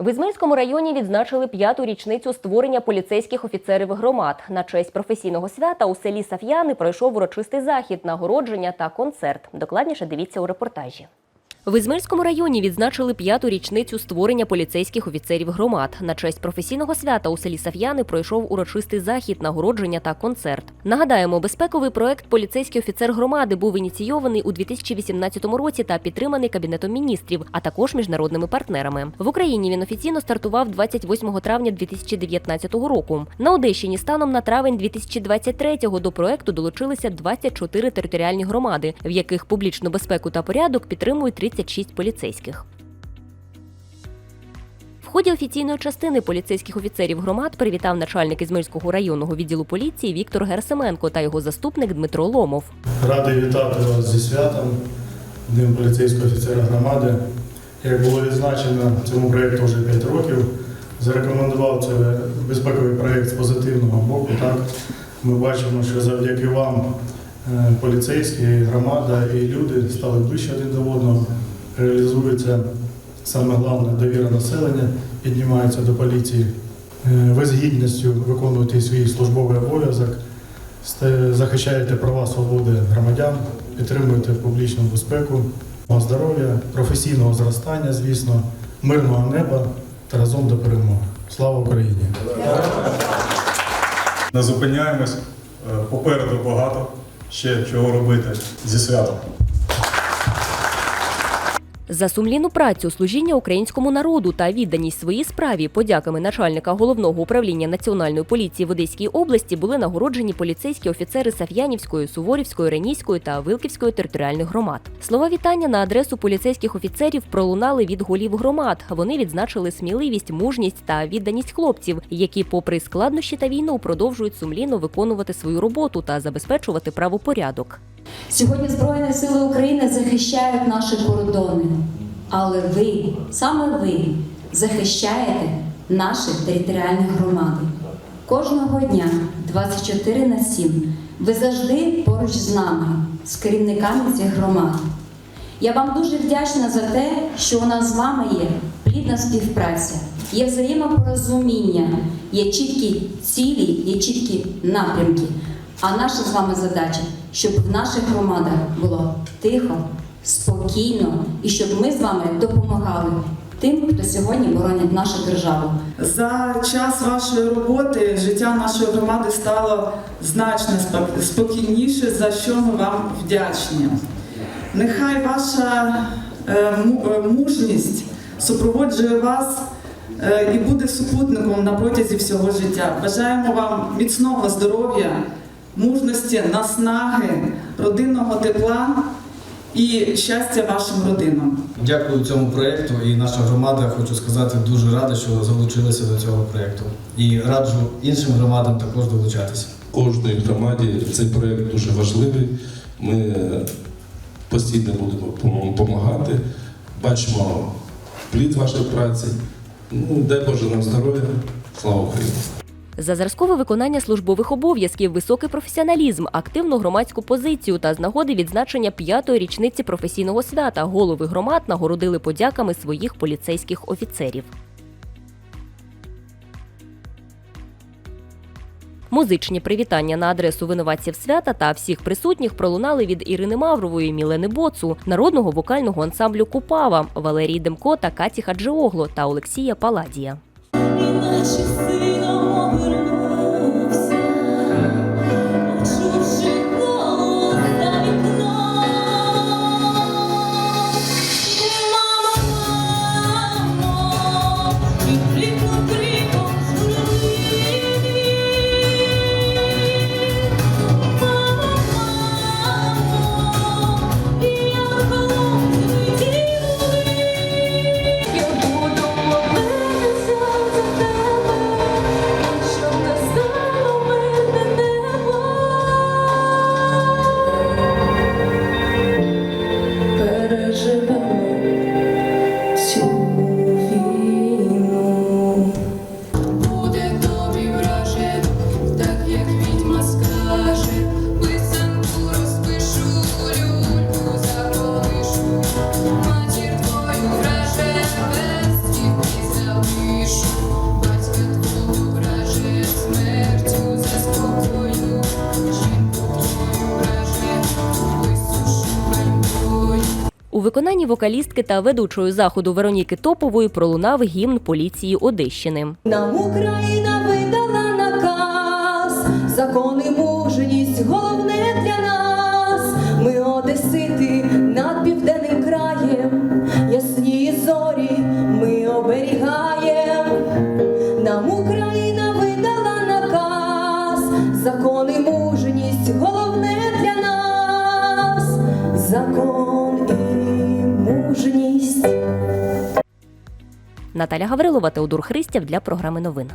В Ізмельському районі відзначили п'яту річницю створення поліцейських офіцерів громад. На честь професійного свята у селі Саф'яни пройшов урочистий захід, нагородження та концерт. Докладніше дивіться у репортажі. В Ізмельському районі відзначили п'яту річницю створення поліцейських офіцерів громад. На честь професійного свята у селі Саф'яни пройшов урочистий захід, нагородження та концерт. Нагадаємо, безпековий проект Поліцейський офіцер громади був ініційований у 2018 році та підтриманий кабінетом міністрів, а також міжнародними партнерами. В Україні він офіційно стартував 28 травня 2019 року. На Одещині станом на травень 2023-го до проекту долучилися 24 територіальні громади, в яких публічну безпеку та порядок підтримують 36 поліцейських. В ході офіційної частини поліцейських офіцерів громад привітав начальник Ізмельського районного відділу поліції Віктор Герсименко та його заступник Дмитро Ломов. Радий вітати вас зі святом, Днем поліцейського офіцера громади. Як було відзначено, цьому проєкту вже 5 років. Зарекомендував це безпековий проєкт з позитивного боку. Так? Ми бачимо, що завдяки вам поліцейські, громада і люди стали ближче один до одного. Реалізується саме головне довіра населення, піднімається до поліції. Е, Ви з гідністю виконуєте свій службовий обов'язок. Захищаєте права свободи громадян, підтримуєте публічну безпеку, здоров'я, професійного зростання, звісно, мирного неба та разом до перемоги. Слава Україні! Не зупиняємось. Е, Попереду багато ще чого робити зі святом. За сумлінну працю, служіння українському народу та відданість своїй справі подяками начальника головного управління національної поліції в Одеській області були нагороджені поліцейські офіцери Саф'янівської, Суворівської, Ренійської та Вилківської територіальних громад. Слова вітання на адресу поліцейських офіцерів пролунали від голів громад. Вони відзначили сміливість, мужність та відданість хлопців, які, попри складнощі та війну, продовжують сумлінно виконувати свою роботу та забезпечувати правопорядок. Сьогодні Збройні Сили України захищають наші кордони, але ви, саме ви, захищаєте наші територіальні громади. Кожного дня, 24 на 7, ви завжди поруч з нами, з керівниками цих громад. Я вам дуже вдячна за те, що у нас з вами є плідна співпраця, є взаємопорозуміння, є чіткі цілі, є чіткі напрямки. А наша з вами задача, щоб в наших громадах було тихо, спокійно і щоб ми з вами допомагали тим, хто сьогодні боронить нашу державу. За час вашої роботи життя нашої громади стало значно спок- спокійніше, за що ми вам вдячні. Нехай ваша е, е, мужність супроводжує вас е, і буде супутником на протязі всього життя. Бажаємо вам міцного здоров'я, мужності, наснаги, родинного тепла і щастя вашим родинам. Дякую цьому проєкту і наша громада, хочу сказати, дуже рада, що залучилася до цього проєкту. І раджу іншим громадам також долучатися. кожної громаді цей проєкт дуже важливий. Ми постійно будемо допомагати. Бачимо плід вашої праці. Ну, дай Боже нам здоров'я. Слава Україні! За зразкове виконання службових обов'язків, високий професіоналізм, активну громадську позицію та з нагоди відзначення п'ятої річниці професійного свята голови громад нагородили подяками своїх поліцейських офіцерів. Музичні привітання на адресу винуватців свята та всіх присутніх пролунали від Ірини Маврової, Мілени Боцу, народного вокального ансамблю Купава, Валерії Демко та Каті Хаджиогло та Олексія Паладія. Іначе сином обернувся, У виконанні вокалістки та ведучої заходу Вероніки Топової пролунав гімн поліції Одещини. Нам Україна видала. закон і мужність. Наталя Гаврилова Теодор Христяв для програми новин.